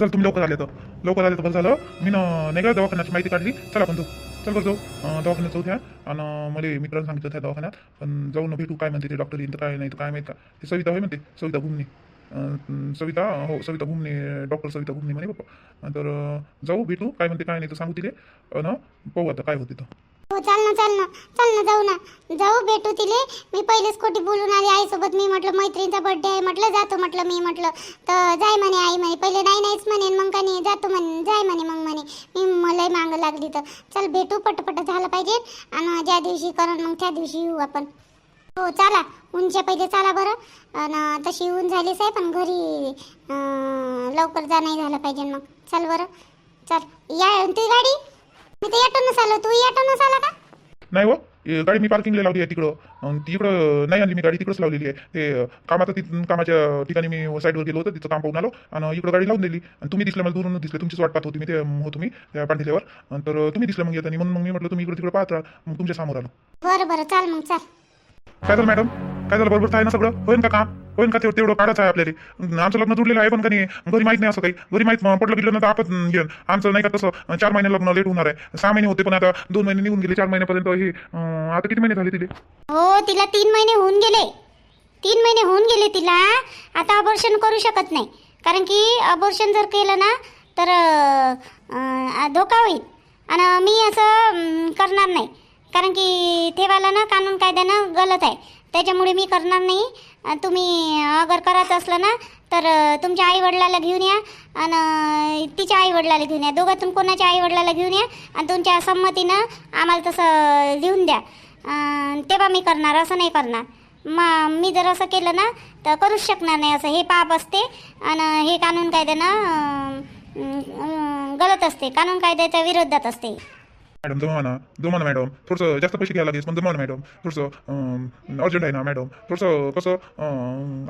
चल तुम्ही लवकर आले तर. लवकर आले तर बरं झालं. मी ना नाही का दवाखान्याची माहिती काढली. चला आपण जाऊ चल बरं जाऊ. दवाखान्यात जाऊ त्या आणि मला मित्रांना सांगितलं त्या दवाखान्यात. पण जाऊ ना भेटू. काय म्हणते ते डॉक्टर येईन तर काय नाही तर काय माहिती का? ते सविता होय म्हणते. सविता घुमणे. सविता हो सविता घुमणे. डॉक्टर सविता घुमणे म्हणे बाप्पा तर जाऊ भेटू. काय म्हणते काय नाही तर सांगू तिले. अन पाहू आता काय होते तर. हो चाल ना चाल ना. चाल ना जाऊ ना. जाऊ भेटू तिले. मी पहिलेच खोटी बोलून आली आईसोबत. मी म्हटलं मैत्रिणीचा बर्थडे आहे. म्हटलं जातो म्हटलं मी म्हटलं. तर जाय म्हणे आई म्हणे. पहिले नाही नाहीच म्हणेन मग का नाही जातो म्हणे. जाय म्हणे मग म्हणे. मी मलाही मागं लागली तर. चल भेटू. पटपट झालं पाहिजे. आणि ज्या दिवशी करण मग त्या दिवशी येऊ आपण. हो चला. ऊनच्या पहिले चला बरं. आणि तशी ऊन झालीच आहे पण घरी लवकर जा नाही झालं पाहिजे मग. चल बरं. चल. या ती गाडी? मी तर येटूनच आलो तू येटूनच आला का? नाही हो. ए, गाडी मी पार्किंगला लावली आहे तिकडं. अन तिकडं नाही आणली मी गाडी तिकडंच लावलेली आहे. ते कामाचं ति कामाच्या ठिकाणी मी साईडवर गेलो होतो तिथं काम पाहून आलो. आणि इकडं गाडी लावून दिली. आणि तुम्ही दिसलं मला दुरून दिसले. तुमचीच वाट पाहत होती मी ते अं, होतो मी त्या पांढरील्यावर अन तर तुम्ही दिसलं मग येताना. म्हणून मग मी म्हटलं तुम्ही इकडे तिकडे पाहत राहा. मग तुमच्यासमोर आलो. बरं बरं. चाल मग चाल. काय झालं मॅडम काय झालं? बरोबर आहे ना सगळं? होईन का काम? होईन का तेवढं काढायचं आहे आपल्याला. आमचं लग्न जुडलेलं आहे पण का नाही? घरी माहीत नाही असं काही. घरी माहीत पडलं गेलं ना तर आपण घेऊन आमचं नाही का तसं चार महिने लग्न लेट होणार आहे. सहा महिने होते पण आता दोन महिने निघून गेले. चार महिन्यापर्यंत हे आता किती महिने झाले तिथे हो तिला तीन महिने होऊन गेले. तीन महिने होऊन गेले तिला. आता अबॉर्शन करू शकत नाही. कारण की अबॉर्शन जर केलं ना तर धोका होईल. आणि मी असं करणार नाही. कारण की ठेवायला ना कानून कायद्यानं गलत आहे. त्याच्यामुळे मी करणार नाही. तुम्ही अगर करायचं असलं ना तर तुमच्या आईवडिलाला घेऊन या आणि तिच्या आईवडिलाला घेऊन या. दोघातून कोणाच्या आईवडिलाला घेऊन या आणि तुमच्या संमतीनं आम्हाला तसं लिहून द्या. तेव्हा मी करणार असं नाही करणार. मग मी जर असं केलं ना तर करूच शकणार नाही असं. हे पाप असते आणि हे कानून कायद्यानं गलत असते. कानून कायद्याच्या विरोधात असते. मॅडम जमा ना जमा ना मॅडम थोडंसं जास्त पैसे घ्यायला लागेल पण जमा ना मॅडम थोडंसं अर्जंट आहे ना मॅडम. थोडंसं कसं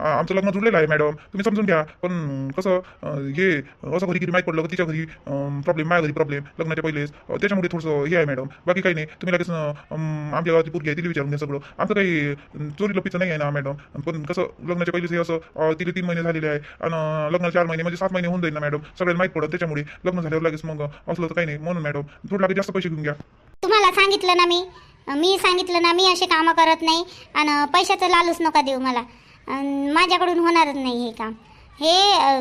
आमचं लग्न जुळलेलं आहे मॅडम. तुम्ही समजून घ्या. पण कसं हे असं घरी किती माहीत पडलं तिच्या घरी प्रॉब्लेम माझ्या घरी प्रॉब्लेम लग्नाच्या पहिलेच त्याच्यामुळे थोडंसं हे आहे मॅडम. बाकी काही नाही. तुम्ही लगेच आमच्या गावाची पूर्गी आहे तिला विचारून घ्या सगळं. आमचं काही चोरी लपीचं नाही आहे ना मॅडम. पण कसं लग्नाच्या पहिलेच हे असं तिथे तिला तीन महिने झालेले आहे. आणि लग्न चार महिने म्हणजे सात महिने होऊन जाईल ना मॅडम. सगळ्यांना माहीत पडत त्याच्यामुळे लग्न झाल्यावर लगेच मग असलं तर काही नाही. म्हणून मॅडम थोडं लागेल जास्त पैसे घेऊन घ्या. तुम्हाला सांगितलं ना मी. मी सांगितलं ना मी असे कामं करत नाही. आणि पैशाचं लालूच नका देऊ मला. माझ्याकडून होणारच नाही हे काम. हे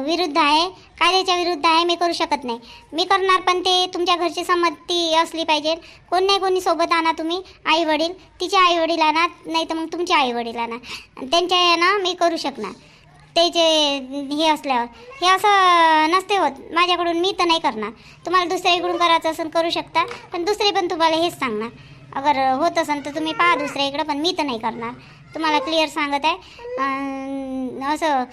विरुद्ध आहे. कायद्याच्या विरुद्ध आहे. मी करू शकत नाही. मी करणार पण ते तुमच्या घरची संमती असली पाहिजे. कोण नाही कोणी सोबत आणा तुम्ही. आई वडील तिचे आई वडील आणा. नाही तर मग तुमचे आई वडील आणा. त्यांच्या यानं मी करू शकणार. ते जे हे असल्यावर हे असं नसते होत. माझ्याकडून मी तर नाही करणार. तुम्हाला दुसऱ्याकडून करायचं असेल करू शकता. पण दुसरे पण तुम्हाला हेच सांगणार. अगर होत असेल तर तुम्ही पहा दुसऱ्या इकडं पण मी तर नाही करणार. तुम्हाला क्लिअर सांगत आहे. असं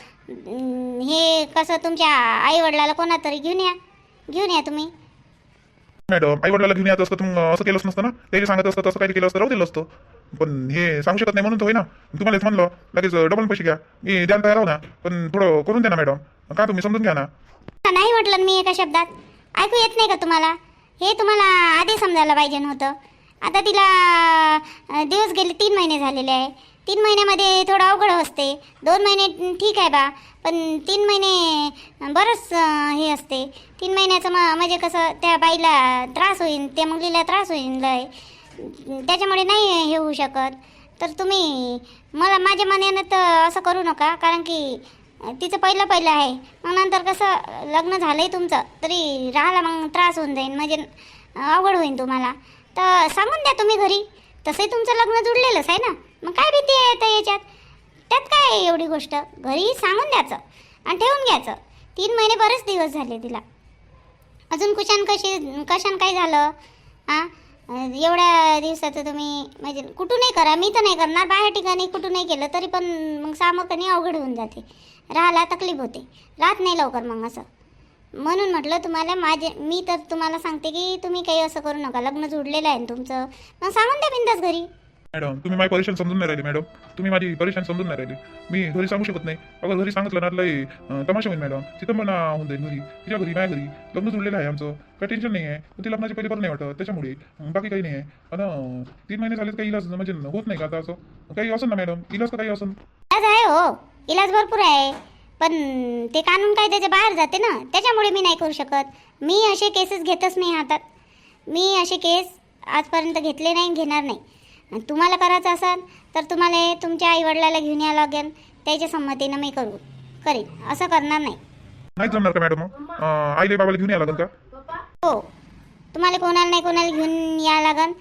हे कसं तुमच्या आईवडिलाला कोणातरी घेऊन या. घेऊन या तुम्ही. मॅडम आई वडिलाला घेऊन यायचं असतं तर मग असं केलंच नसतं ना? ते सांगत असतं तसं काही केलं असतं राहू दिलं असतं. पण हे सांगू शकत नाही म्हणून तर होय ना तुम्हालाच म्हणलं लगेच डबल पैसे घ्या. मी द्यायला तयार आहो ना. पण थोडं करून द्या ना मॅडम. का तुम्ही समजून घ्या ना? नाही म्हटलं मी एका शब्दात. ऐकू येत नाही का तुम्हाला? हे तुम्हाला आधी समजायला पाहिजे नव्हतं. आता तिला दिवस गेले तीन महिने झालेले आहे. तीन महिन्यामध्ये थोडं अवघड असते. दोन महिने ठीक आहे बा. पण तीन महिने बरंच हे असते. तीन महिन्याचं मग म्हणजे कसं त्या बाईला त्रास होईल त्या मुलीला त्रास होईल लय. त्याच्यामुळे नाही हे होऊ शकत. तर तुम्ही मला माझ्या मनानं तर असं करू नका. कारण की तिचं पहिलं पहिलं आहे. मग नंतर कसं लग्न झालंय तुमचं तरी राहायला मग त्रास होऊन जाईल म्हणजे अवघड होईल तुम्हाला. तर सांगून द्या तुम्ही घरी. तसंही तुमचं लग्न जुडलेलंच आहे ना. मग काय भीती आहे आता याच्यात? त्यात काय आहे एवढी गोष्ट? घरी सांगून द्यायचं आणि ठेवून घ्यायचं. तीन महिने बरेच दिवस झाले तिला. अजून कुशान कशी कशान काय झालं? हां एवढ्या दिवसाचं तुम्ही म्हणजे कुठूनही करा मी तर नाही करणार. बाहेर ठिकाणी कुठूनही केलं तरी पण मग सामोरकनी अवघड होऊन जाते. राहायला तकलीफ होते. राहत नाही लवकर मग असं. म्हणून म्हटलं तुम्हाला माझे मी तर तुम्हाला सांगते की तुम्ही काही असं करू नका. लग्न जुडलेलं आहे ना तुमचं. मग सांगून द्या बिंदास घरी. मॅडम तुम्ही माझी परेशान समजून नाही राहिली मॅडम. तुम्ही माझी परेशान समजून नाही राहिली. मी घरी सांगू शकत नाही. अगं घरी सांगितलं ना लई तमाशा होईल मॅडम. तिथं पण होऊन जाईल घरी. तिच्या घरी माझ्या घरी. लग्न जुळलेलं आहे आमचं. काही टेन्शन नाही आहे पण ती लग्नाची पहिले बरं नाही वाटत. त्याच्यामुळे बाकी काही नाही आहे आणि तीन महिने झाले काही इलाज म्हणजे होत नाही का आता असं? काही असं ना मॅडम? इलाज का काही असं इलाज आहे हो. इलाज भरपूर आहे. पण ते कानून कायद्याच्या बाहेर जाते ना. त्याच्यामुळे मी नाही करू शकत. मी असे केसेस घेतच नाही हातात. मी असे केस आजपर्यंत घेतले नाही घेणार नाही. आणि तुम्हाला करायचं असेल तर तुम्हाला तुमच्या आईवडिलाला घेऊन यावं लागेल. त्याच्या संमतीनं मी करू करीन. असं करणार नाही. नाही जमणार का मॅडम अं, आईले बाबाला घेऊन यावं लागेल का? हो. तुम्हाला कोणाला नाही कोणाला घेऊन यावं लागेल.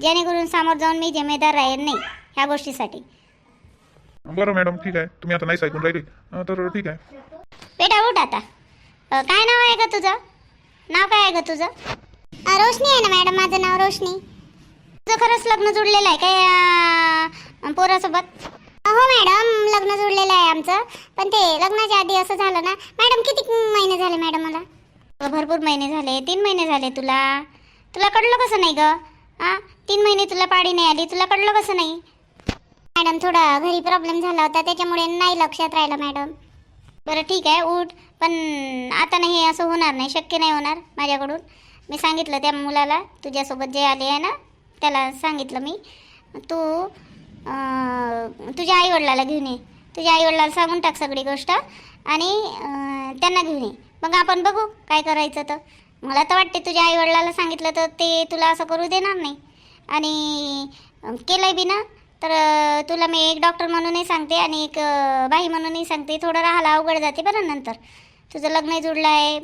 जेणेकरून समोर जाऊन मी जिम्मेदार राहील नाही ह्या गोष्टीसाठी. बरं मॅडम ठीक आहे. तुम्ही आता नाहीच ऐकून राहिली. अं, तर ठीक आहे. बेटा उठ आता. अ, काय नाव आहे का तुझं? नाव काय आहे का तुझं? रोशनी आहे ना मॅडम. माझं नाव रोशनी. तुझं खरंच लग्न जुळलेलं आहे काय पोरासोबत? हो मॅडम लग्न जुळलेलं आहे आमचं. पण ते लग्नाच्या आधी असं झालं ना. मॅडम किती महिने झाले मॅडम मला? भरपूर महिने झाले. तीन महिने झाले तुला. तुला कळलं कसं नाही ग? हां तीन महिने तुला पाडी नाही आली. तुला कळलं कसं नाही? मॅडम थोडा घरी प्रॉब्लेम झाला होता. त्याच्यामुळे नाही लक्षात राहिलं मॅडम. बरं ठीक आहे उठ. पण आता नाही हे असं होणार नाही. शक्य नाही होणार माझ्याकडून. मी सांगितलं त्या मुलाला तुझ्यासोबत जे आले आहे ना त्याला सांगितलं मी तू तुझ्या आईवडिलाला घेऊन ये. तुझ्या आईवडिलाला सांगून टाक सगळी गोष्ट आणि त्यांना घेऊन ये. मग आपण बघू काय करायचं तर. मला तर वाटते तुझ्या आईवडिलाला सांगितलं तर ते तुला असं करू देणार नाही. आणि केलंय बी ना. तर तुला मी एक डॉक्टर म्हणूनही सांगते आणि एक बाई म्हणूनही सांगते. थोडं राहायला अवघड जाते बरं नंतर. तुझं लग्न जुळलं आहे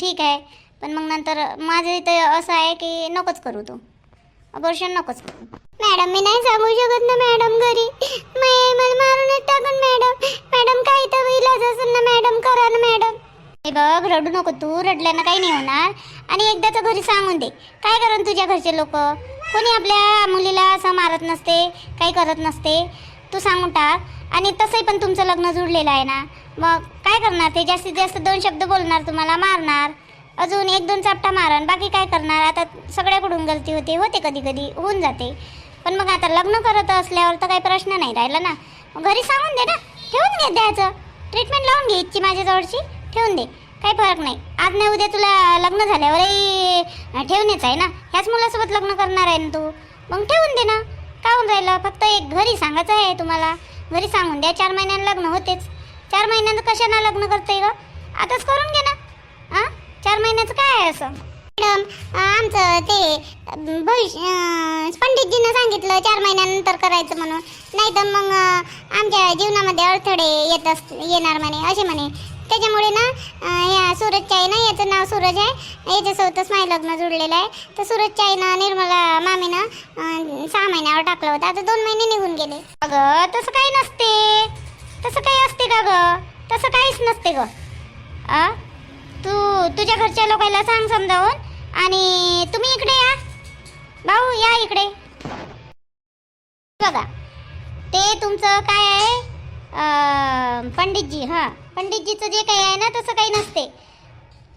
ठीक आहे. पण मग नंतर माझं इथं असं आहे की नकोच करू तू. अबॉर्शन नकोच. मॅडम मी नाही सांगू शकत ना मॅडम घरी. मला मारूनच टाकून मॅडम. मॅडम काही तर इलाज असेल ना मॅडम करा ना मॅडम. हे बघ रडू नको तू रडल्यानं काही नाही होणार. आणि एकदाच घरी सांगून दे. काय करण तुझ्या घरचे लोक? कोणी आपल्या मुलीला असं मारत नसते काही करत नसते? तू सांगून टाक. आणि तसंही पण तुमचं लग्न जुळलेलं आहे ना. मग काय करणार ते? जास्तीत जास्त दोन शब्द बोलणार तुम्हाला मारणार. अजून एक दोन चापटा मारण बाकी काय करणार? आता सगळ्याकडून गलती होते होते कधी कधी होऊन जाते. पण मग आता लग्न करत असल्यावर तर काही प्रश्न नाही राहिला ना. घरी सांगून दे ना. ठेवून घे द्यायचं ट्रीटमेंट लावून घे इच्छी माझ्याजवळची. ठेवून दे. काही फरक नाही. आज नाही उद्या तुला लग्न झाल्यावरही ठेवणेच आहे ना. ह्याच मुलासोबत लग्न करणार आहे ना तू? मग ठेवून दे ना. का होऊन राहिलं? फक्त एक घरी सांगायचं आहे तुम्हाला. घरी सांगून द्या. चार महिन्यानं लग्न होतेच. चार महिन्यानं कशानं लग्न करते ग? आताच करून घे ना. हां चार महिन्याचं काय असं? मॅडम आमचं ते भविष्य पंडितजीनं सांगितलं चार महिन्यानंतर करायचं म्हणून. नाही तर मग आमच्या जीवनामध्ये अडथळे येत अस येणार म्हणे असे म्हणे. त्याच्यामुळे ना या सूरजच्या आहे ना याचं नाव सूरज आहे. याच्यासोबतच माझं लग्न जुळलेलं आहे. तर सूरजच्या आईनं निर्मला मामीनं सहा महिन्यावर टाकलं होतं. आता दोन महिने निघून गेले. अगं तसं काही नसते. तसं काही असते का गं? तसं काहीच नसते गं. आ तू तुझ्या घरच्या लोकांना सांग समजावून. आणि तुम्ही इकडे या. भाऊ या इकडे. बघा ते तुमचं काय आहे? पंडितजी हां. पंडितजीचं जे काही आहे ना तसं काही नसते.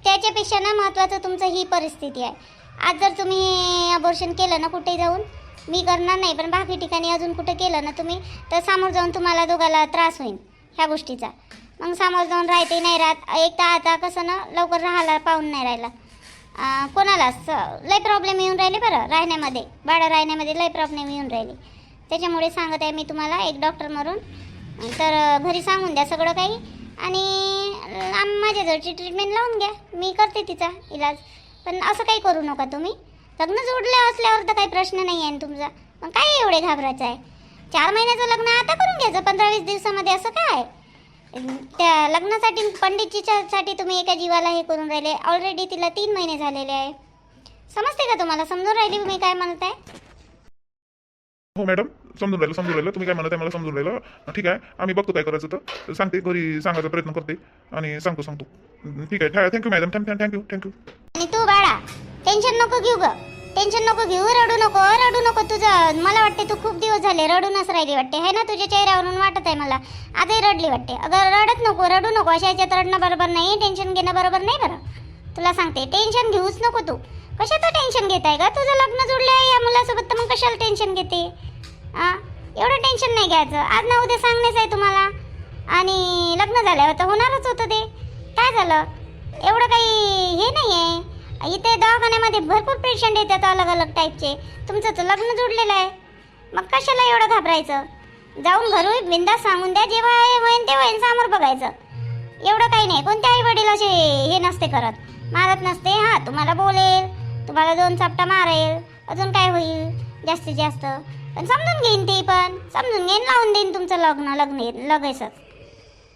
त्याच्यापेक्षा ना महत्त्वाचं तुमचं ही परिस्थिती आहे. आज जर तुम्ही अबॉर्शन केलं ना कुठे जाऊन मी करणार नाही पण बाकी ठिकाणी अजून कुठे केलं ना तुम्ही तर समोर जाऊन तुम्हाला दोघाला त्रास होईल ह्या गोष्टीचा. मग समोर जाऊन राहते नाही राहत. एक तर आता कसं ना लवकर राहायला पाहून नाही राहिला. कोणालाच कोणाला स- लय प्रॉब्लेम येऊन राहिले बरं राहण्यामध्ये. भाडं राहण्यामध्ये लय प्रॉब्लेम येऊन राहिले. त्याच्यामुळे सांगत आहे मी तुम्हाला एक डॉक्टर मरून तर घरी सांगून द्या सगळं काही. आणि आम ट्रीटमेंट लावून घ्या. मी करते तिचा इलाज. पण असं काही करू नका तुम्ही. लग्न जोडलं असल्यावर तर काही प्रश्न नाही आहे तुमचा. मग काय एवढे घाबरायचं आहे? चार महिन्याचं लग्न आता करून घ्यायचं? पंधरा वीस दिवसामध्ये असं काय? त्या लग्नासाठी पंडितजीच्या साठी तुम्ही एका जीवाला हे करून राहिले. ऑलरेडी तिला तीन महिने झालेले आहे. समजते का तुम्हाला? समजून राहिली मी काय म्हणत आहे हो मॅडम. समजून राहिलं समजून राहिलं. तुम्ही काय म्हणत आहे मला समजून राहिलं? ठीक आहे. आम्ही बघतो काय करायचं तर. सांगते घरी सांगायचा प्रयत्न करते. आणि सांगतो सांगतो. ठीक आहे. Thank you madam. Thank you thank you thank you. आणि तू बाळा टेन्शन नको घेऊ ग. टेन्शन नको घेऊ रडू नको रडू नको तुझं. मला वाटते तू खूप दिवस झाले रडूनच राहिली वाटते. है ना? तुझ्या चेहऱ्यावरून वाटत आहे मला. आजही रडली वाटते. अगं रडत नको रडू नको. अशा याच्यात रडणं बरोबर नाही टेन्शन घेणं बरोबर नाही बरं. तुला सांगते टेन्शन घेऊच नको तू. कशाचं टेन्शन घेत आहे का तुझं लग्न जुळलं आहे या मुलासोबत तर मग कशाला टेन्शन घेते? आ? एवढं टेन्शन नाही घ्यायचं. आज ना उद्या सांगणेच आहे तुम्हाला. आणि लग्न झाल्यावर तर होणारच होतं ते. काय झालं? एवढं काही हे नाही आहे इथे दवाखान्यामध्ये भरपूर पेशंट येतात अलग अलग टाईपचे तुमचं तर लग्न जुडलेलं आहे. मग कशाला एवढं घाबरायचं? जाऊन घरू बिंदा सांगून द्या जेव्हा हे होईन ते होईन समोर बघायचं. एवढं काही नाही. कोणते आई वडील असे हे नसते करत. मारत नसते. हा तुम्हाला बोलेल. तुम्हाला दोन चपटा मारेल. अजून काय होईल? जास्तीत जास्त. पण समजून घेईन ते पण. समजून घेईन लावून देईन तुमचं लग्न लग्न लगेचच.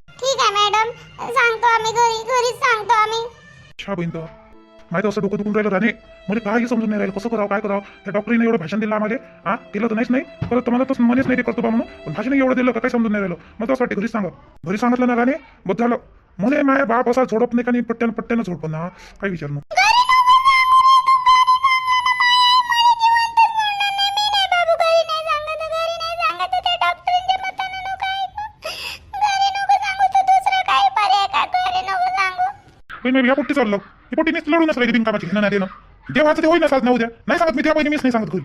ठीक आहे मॅडम. सांगतो आम्ही घरी घरीच सांगतो आम्ही. तर माहिती असं डोकं दुखून राहिलं राणे. म्हणजे काही समजून नाही राहिलं. कसं करावं काय करावं? त्या डॉक्टरीने एवढं भाषण दिलं आम्हाला. हा केलं तर नाहीच नाही. परत तुम्हाला तसं मनेच नाही ते करतो बा म्हणून. पण भाषण एवढं दिलं का काही समजून नाही राहिलं. मला असं वाटतं घरी सांगा. घरी सांगितलं ना राणे? बस झालं. म्हणे माय बाप असा झोडप नाही का नाही पट्ट्यानं पट्ट्यानं झोडप ना काही विचार पण मी या पोट्टी चाललं. ही पोट्टी मीच लढूनच राहिली बिनकामाची. घेणं नाही देणं देवाचं ते होईना साथ ना उद्या नाही सांगत मी त्या पहिले मीच नाही सांगत घरी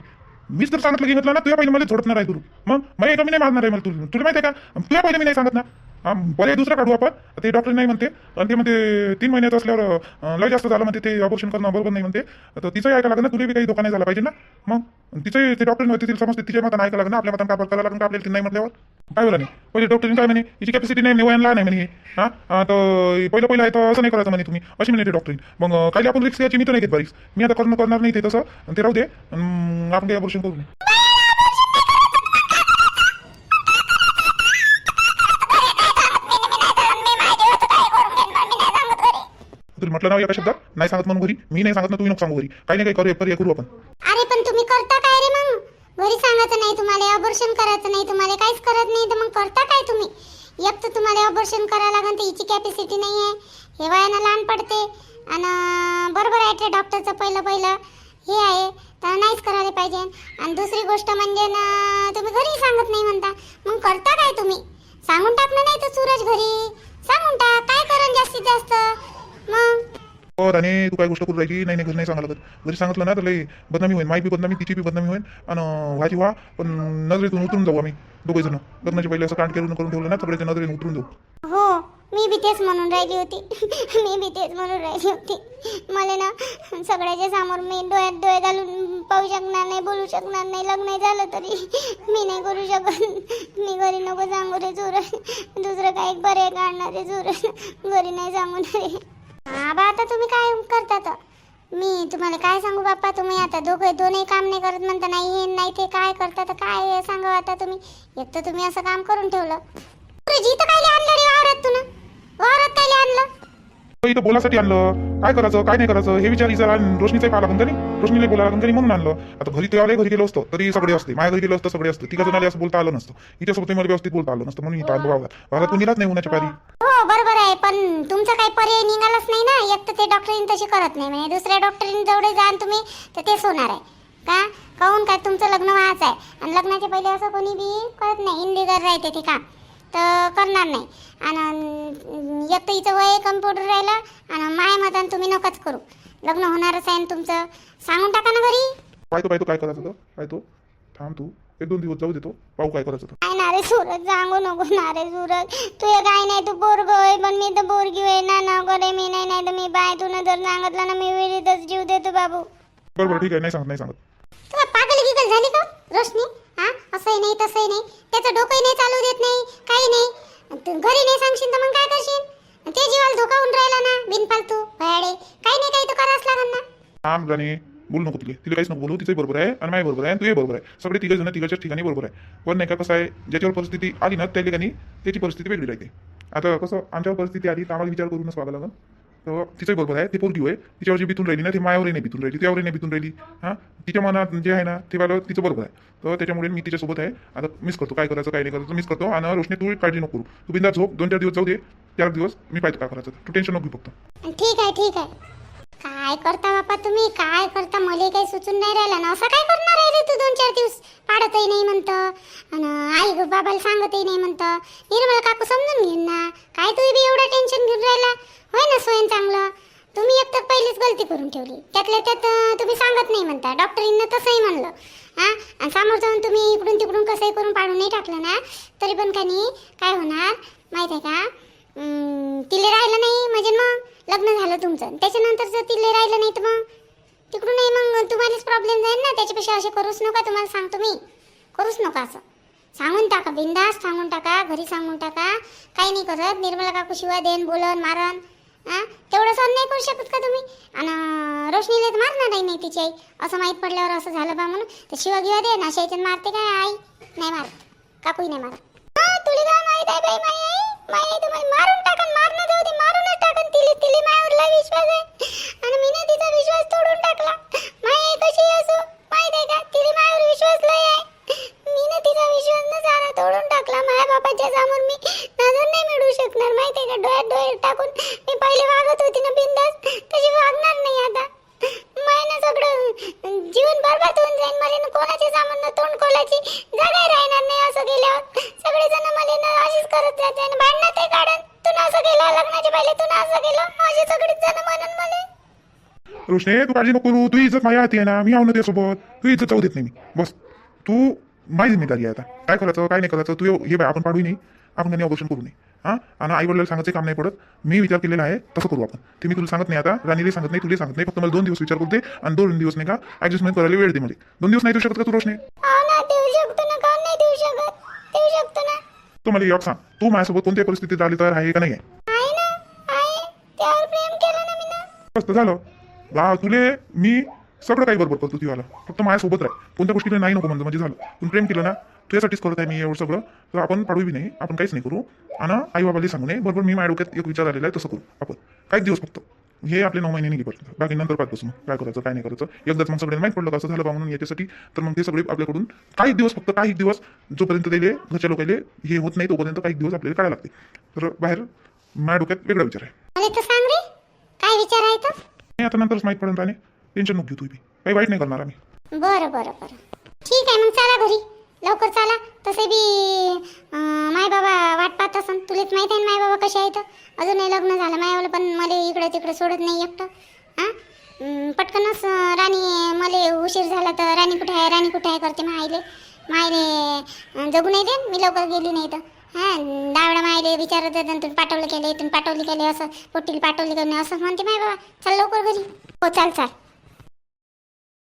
मीच तर सांगितलं की म्हटलं ना तुझ्या पहिले मला झोडत नाही करू मग मला एका मी नाही मारणार आहे मला तुला तुला माहिती आहे का? तुझ्या पहिले मी नाही सांगत ना. हा, पर्याय दुसरा काढू आपण. ते डॉक्टर नाही म्हणते. आणि ते म्हणते तीन महिन्याचं असल्यावर लय जास्त झालं म्हणते ते ऑपरेशन करणं बरोबर नाही म्हणते. तर तिचंही ऐकायला लागणार तुला बी काही धोका नाही झाला पाहिजे ना. मग तिचंही ते डॉक्टर नव्हते तिला समजते तिच्या मतानं ऐकायला लागेल ना आपल्या मतानं काय करायला लागेल का आपल्याला नाही म्हटल्यावर. काय बोला नाही पहिले डॉक्टरने काय म्हणे हिची कॅपॅसिटी नाही म्हणे वयान नाही म्हणे हा. तर पहिलं पहिलं आहे तर असं नाही करायचं म्हणे तुम्ही. अशी म्हणे ते डॉक्टरीन मग काही आपण रिक्स याची मी तर नाही घेत बारीक. मी आता करणं करणार नाही ते तसं. ते राहू दे. आपण काही ऑपरेशन करू नये. म्हटलं ना एका शब्दात? नाही सांगत म्हणून घरी. मी नाही सांगत ना तुम्ही नको सांगू घरी. काही नाही काही करू करू आपण. अरे पण तुम्ही करता काय रे मग? घरी सांगायचं नाही तुम्हाला अबॉर्शन करायचं नाही तुम्हाला काहीच करत नाही. तर मग करता काय तुम्ही? एक तर तुम्हाला अबॉर्शन करावं लागेल तर हिची कॅपॅसिटी नाही आहे. हे वयानं लहान पडते. आणि बरोबर आहे ते डॉक्टरचं पहिलं पहिलं. हे आहे. तर नाहीच करायला पाहिजे. आणि दुसरी गोष्ट म्हणजे ना तुम्ही घरी सांगत नाही म्हणता. मग करता काय तुम्ही? सांगून टाकणं नाही तर सूरज घरी. सांगून टाक. काय करण जास्तीत जास्त? मग? हो आणि तू काय गोष्ट करू राहिली? नाही नाही घरी नाही सांगायला लागत. घरी सांगितलं ना तर लई बदनामी होईल माई बी बदनामी तिची बी बदनामी होईल आणि व्हायची व्हा पण नजरेतून उतरून जाऊ आम्ही दोघे जण. लग्नाच्या पहिले असं कांड करून करून ठेवलं ना सगळ्याच्या नजरेने उतरून जाऊ. हो मी बी तेच म्हणून राहिली होती. मी बी तेच म्हणून राहिली होती. मला ना सगळ्याच्या समोर मी डोळ्यात डोळे घालून पाहू शकणार नाही बोलू शकणार नाही लग्न झालं तरी मी नाही करू शकत. मी घरी नको सांगू रे चोर. दुसरं काही बरे काढणार रे चोर. घरी नाही सांगू रे. आबा आता तुम्ही काय करता तर मी तुम्हाला काय सांगू बाप्पा? तुम्ही आता दोघे दोनही काम नाही करत म्हणता नाही हे नाही ते काय करता तर काय सांगा आता तुम्ही. एक तर तुम्ही असं काम करून ठेवलं. जिथं काय आणलं रे वावरात तुला वावरात काय आणलं? इथं बोलासाठी आणलं. काय करायचं काय नाही करायचं हे विचार विचार रोशनीचा पाहा लागून रोशनीला बोला लागून म्हणून आणलं. आता घरी ते आले घरी गेलो असतो तरी सगळे असते. माझ्या घरी गेलो असतं सगळे असते. तिघा जणाले असं बोलता आलं नसतं. हिच्यासोबत मला व्यवस्थित बोलता आलं नसतं. म्हणून इथं आलो वावरात वावरात तू नाही उन्हाच्या पारी. हो बरोबर आहे. पण तुमचा काही पर्याय निघालाच नाही ना. एक तर ते डॉक्टरीन तशी करत नाही. म्हणजे दुसऱ्या डॉक्टरीन जेवढे जाण तुम्ही तर तेच होणार आहे. का? काहून? काय तुमचं लग्न व्हायचं आहे. आणि लग्नाच्या पहिले असं कोणी बी करत नाही. इनलिगर राहते ते का? तर करणार नाही. आणि एक तर हिचं वय कम्प्युटर राहिलं आणि माय मतान तुम्ही नकाच करू. लग्न होणारच आहे ना तुमचं. सांगून टाका ना घरी. काय तो काय तो काय करायचं तर काय तो? थांब तू. एक दोन दिवस जाऊ देतो पाहू काय करायचं तर काय ना रे सूरज? सांगू नको ना रे सूरज. तू हे काय नाही तू पोरग होय पण मी तर पोरगी होय. ना नको रे मी नाही नाही तर मी बाय. तुला जर सांगितलं ना मी विहिरीतच जीव देतो बाबू. बरं बरं ठीक आहे. नाही सांगत नाही सांगत. तुला पागल गिगल झाली का रोशनी? असंही नाही तसंही नाही. त्याचं डोकंही नाही चालू देत नाही काही नाही. घरी नाही सांगशील तर मग काय करशील? ते जीवाला धोका होऊन राहिला ना बिनफालतू भयाडे. काही नाही काही तर करावंच लागेल ना. थांब जाणे बोलू नको तिला. तिला काहीच नको बोलू. तिचंही बरोबर आहे आणि माझ्या बरोबर आहे आणि तुझे बरोबर आहे. सगळे तिघे जण तिघाच्याच ठिकाणी बरोबर आहे. पण नाही का कसं आहे ज्याच्यावर परिस्थिती आली ना त्या ठिकाणी त्याची परिस्थिती वेगळी राहते. आता कसं आमच्यावर परिस्थिती आली तर आम्हाला विचार करूनच वागायला लागेल. तिचंही बरोबर आहे ती पोरगी होय. तिच्यावर जी बितून राहिली ना ती मायावरही नाही बितून राहिली त्यावरही नाही बितून राहिली. हां? तिच्या मनात जे आहे ना ते वालं तिचं बरोबर आहे. तर त्याच्यामुळे मी तिच्यासोबत आहे. आता मिस करतो काय करायचं काय नाही करायचं मिस करतो. आणि रोशनी तू काळजी नको करू. तू बिंदा झोप दोन चार दिवस जाऊ दे. चार दिवस मी पाहिजे काय करायचं. तू टेन्शन नको फक्त. ठीक आहे ठीक आहे. काय करता बापा तुम्ही? काय करता? मला काही सुचून नाही राहिलं ना. असं काय करणार आहे रे तू दोन चार दिवस? पाडतही नाही म्हणतं. आणि आई बाबाला सांगतही नाही म्हणतं. निर्मल काकू समजून घेईन ना. काय तू बी एवढं टेन्शन घेऊन राहिला? होय ना स्वयं चांगलं. तुम्ही एक तर पहिलीच गलती करून ठेवली. त्यातल्या त्यात तुम्ही सांगत नाही म्हणता. डॉक्टरींना तसंही म्हणलं. हां? आणि समोर जाऊन तुम्ही इकडून तिकडून कसंही करून पाडून नाही टाकलं ना तरी पण का नाही काय होणार? माहीत आहे का तिले राहिलं नाही म्हणजे मग लग्न झालं तुमचं. त्याच्यानंतर जर तिले राहिलं नाही तर मग तिकडूनही मग तुम्हालाच प्रॉब्लेम जाईल ना? त्याच्यापेक्षा असे करूच नका तुम्हाला सांगतो मी. करूच नका असं. सांगून टाका बिंदास सांगून टाका घरी सांगून टाका. काही नाही करत. निर्मला काकू शिवाय देन बोलन मारन. हा? तेवढं सहन नाही करू शकत का तुम्ही? आणि रोशनीला तर मारणार नाही नाही तिची आई. असं माहीत पडल्यावर असं झालं बा म्हणून. तर शिवा गिवा दे ना शाईच्यात मारते काय आई? नाही मारत. काकूही नाही मारत. हा तुला काय माहीत आहे बाई माई आई? माई आई तुम्हाला मारून टाकन मारणं जाऊ दे मारूनच टाकन. तिली तिली मायावर लय विश्वास आहे. तू ना असं गेलं? माझे सगळेच जण म्हणून मला. रोशने तू काळजी नको करू. तू इज्जत माझ्या हाती आहे ना. मी आहो ना त्यासोबत. तू इज्जत जाऊ देत नाही मी. बस. तू माझी जिम्मेदारी आहे आता. काय करायचं काय नाही करायचं तू हे बाय आपण पाडू नाही आपण त्यांनी ऑपरेशन करू नये. हां? आणि आई वडिलांना सांगायचं काम नाही पडत. मी विचार केलेला आहे तसं करू आपण. ते मी तुला सांगत नाही आता. राणीला सांगत नाही तुला सांगत नाही. फक्त मला दोन दिवस विचार करते आणि दोन दिवस नाही का ऍडजस्टमेंट करायला वेळ दे मला. दोन दिवस नाही देऊ शकत का तू रोशने? हो ना देऊ शकतो ना. का नाही देऊ शकत? देऊ शकतो ना. तू मला एक सांग. तू माझ्यासोबत कोणत्या परिस्थितीत आली तर आहे का नाही आहे? त्यावर प्रेम केलं ना मी मस्त झालं. वा तुले मी सगळं काही बरोबर करतो तुला फक्त माझ्यासोबत राह. कोणत्या गोष्टीला नाही नको म्हणजे म्हणजे झालं. तुम्ही प्रेम केलं ना तुझ्यासाठीच करत आहे मी एवढं सगळं. तर आपण पाडू बी नाही आपण काहीच नाही करू. आणि आई बाबाला सांगू नये बरोबर मी माझ्या डोक्यात एक विचार आलेला आहे तसं करू आपण. काही दिवस फक्त. हे आपले नऊ महिने निघेपर्यंत बाकी नंतर पाहत बसून काय करायचं काय नाही करायचं. एकदाच मग सगळ्यांना माहीत पडलं कसं असं झालं बा म्हणून याच्यासाठी. तर मग ते सगळे आपल्याकडून काही दिवस फक्त काही दिवस जोपर्यंत त्याले घरच्या लोकांना हे होत नाही तोपर्यंत काही दिवस आपल्याला काढायला लागते. तर बाहेर माझ्या डोक्यात वेगळा विचार आहे. मला तर सांग रे काय विचार आहे तर नाही आता नंतरच माहीत पडेल राणे. टेन्शन नको घेऊ तुम्ही काही वाईट नाही करणार आम्ही. बरं बरं बरं. ठीक आहे मग चला घरी. लवकर चला. तसे बी माय बाबा वाट पाहत असन. तुलाच माहीत आहे ना माय बाबा कसे आहेत? अजूनही लग्न झालं मायावाला पण मला इकडे तिकडे सोडत नाही एकटं. हां? अं, पटकनच अं, राणी मला उशीर झाला तर राणी कुठे आहे राणी कुठे आहे करते मायले. मायले अं, जगू नाही दे मी लवकर गेली नाही तर. हां दावडा मायले विचारत होते, तुम्ही पाठवलं केले तुम्ही पाठवली केले असं पोटील पाठवली केले असं म्हणते माय बाबा चल लवकर घरी. हो चाल चाल.